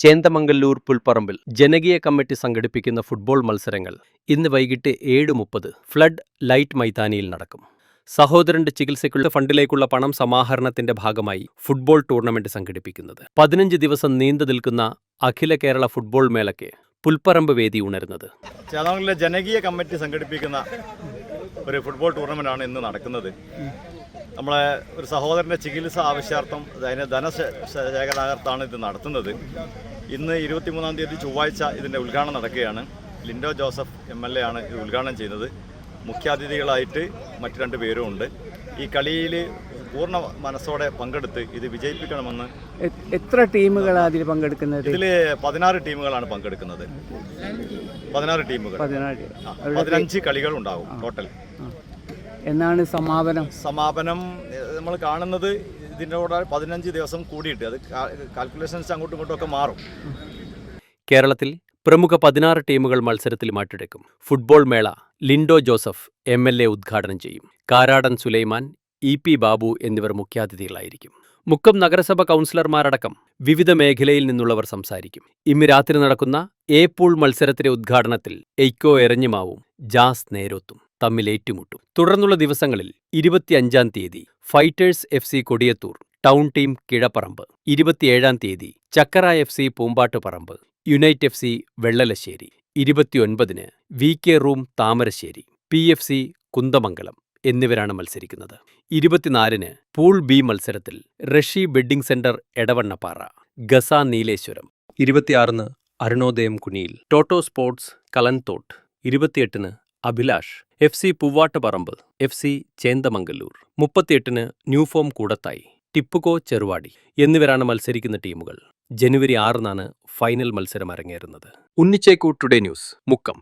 ചേന്തമംഗല്ലൂർ പുൽപ്പറമ്പിൽ ജനകീയ കമ്മിറ്റി സംഘടിപ്പിക്കുന്ന ഫുട്ബോൾ മത്സരങ്ങൾ ഇന്ന് വൈകിട്ട് ഏഴ് മുപ്പത് ഫ്ലഡ് ലൈറ്റ് മൈതാനിയിൽ നടക്കും. സഹോദരന്റെ ചികിത്സയ്ക്കുള്ള ഫണ്ടിലേക്കുള്ള പണം സമാഹരണത്തിന്റെ ഭാഗമായി ഫുട്ബോൾ ടൂർണമെന്റ് സംഘടിപ്പിക്കുന്നത്. പതിനഞ്ച് ദിവസം നീണ്ടു നിൽക്കുന്ന അഖില കേരള ഫുട്ബോൾ മേളയ്ക്ക് പുൽപ്പറമ്പ് വേദി ഉണരുന്നത്. ജനകീയ കമ്മിറ്റി സംഘടിപ്പിക്കുന്ന ഒരു ഫുട്ബോൾ ടൂർണമെന്റാണ് ഇന്ന് നടക്കുന്നത്. നമ്മളെ ഒരു സഹോദരന്റെ ചികിത്സ ആവശ്യാർത്ഥം അതിന് ധനശേഖരാർത്ഥമാണ് ഇത് നടത്തുന്നത്. ഇന്ന് ഇരുപത്തിമൂന്നാം തീയതി ചൊവ്വാഴ്ച ഇതിന്റെ ഉദ്ഘാടനം നടക്കുകയാണ്. Linto Joseph M L A ആണ് ഇത് ഉദ്ഘാടനം ചെയ്യുന്നത്. മുഖ്യാതിഥികളായിട്ട് മറ്റു രണ്ട് പേരും ഉണ്ട്. ഈ കളിയിൽ പൂർണ മനസ്സോടെ പങ്കെടുത്ത് ഇത് വിജയിപ്പിക്കണമെന്ന് എത്ര ടീമുകളാണ് അതിൽ പങ്കെടുക്കുന്നത്? ഇതിൽ പതിനാറ് ടീമുകളാണ് പങ്കെടുക്കുന്നത്. പതിനാറ് ടീമുകൾ. പതിനഞ്ച് കളികൾ ഉണ്ടാവും ടോട്ടൽ. എന്നാണ് സമാപനം? സമാപനം നമ്മൾ കാണുന്നത് ഇതിന്റെ കൂടെ പതിനഞ്ച് ദിവസം കൂടിയിട്ട്. അത് കാൽക്കുലേഷൻസ് അങ്ങോട്ടും ഇങ്ങോട്ടും ഒക്കെ മാറും. കേരളത്തിൽ പ്രമുഖ പതിനാറ് ടീമുകൾ മത്സരത്തിൽ മാറ്റെടുക്കും ഫുട്ബോൾ മേള Linto Joseph M L A ഉദ്ഘാടനം ചെയ്യും. കാരാടൻ സുലൈമാൻ ഇ പി ബാബു എന്നിവർ മുഖ്യാതിഥികളായിരിക്കും. മുക്കം നഗരസഭ കൗൺസിലർമാരടക്കം വിവിധ മേഖലയിൽ നിന്നുള്ളവർ സംസാരിക്കും. ഇന്ന് രാത്രി നടക്കുന്ന എ പൂൾ മത്സരത്തിലെ ഉദ്ഘാടനത്തിൽ എയ്ക്കോ എരഞ്ഞിമാവും ജാസ് നേരോത്തും. തമ്മിൽ ഏറ്റുമുട്ടും. തുടർന്നുള്ള ദിവസങ്ങളിൽ ഇരുപത്തിയഞ്ചാം തീയതി fighters F C Kodiyathur town team Kizhapparamba. ഇരുപത്തിയേഴാം തീയതി Chakkara F C Poompattuparamba. Unite F C Vellalassery. ഇരുപത്തിയൊൻപതിന് V K room Thamarassery P F C Kunthamangalam എന്നിവരാണ് മത്സരിക്കുന്നത്. ഇരുപത്തിനാലിന് പൂൾ ബി മത്സരത്തിൽ റഷി ബെഡ്ഡിംഗ് സെന്റർ എടവണ്ണപ്പാറ ഗസ നീലേശ്വരം. ഇരുപത്തിയാറിന് അരുണോദയം കുനിയിൽ ടോട്ടോ സ്പോർട്സ് കലൻതോട്ട്. ഇരുപത്തിയെട്ടിന് Abhilash F C Poovattuparamba F C Chenthamangallur. മുപ്പത്തിയെട്ടിന് new form Koodathayi. ടിപ്പുകോ ചെറുവാടി എന്നിവരാണ് മത്സരിക്കുന്ന ടീമുകൾ. ജനുവരി ആറിനാണ് ഫൈനൽ മത്സരം അരങ്ങേറുന്നത് ഉന്നിച്ചേക്കു ടുഡേ ന്യൂസ്. മുക്കം.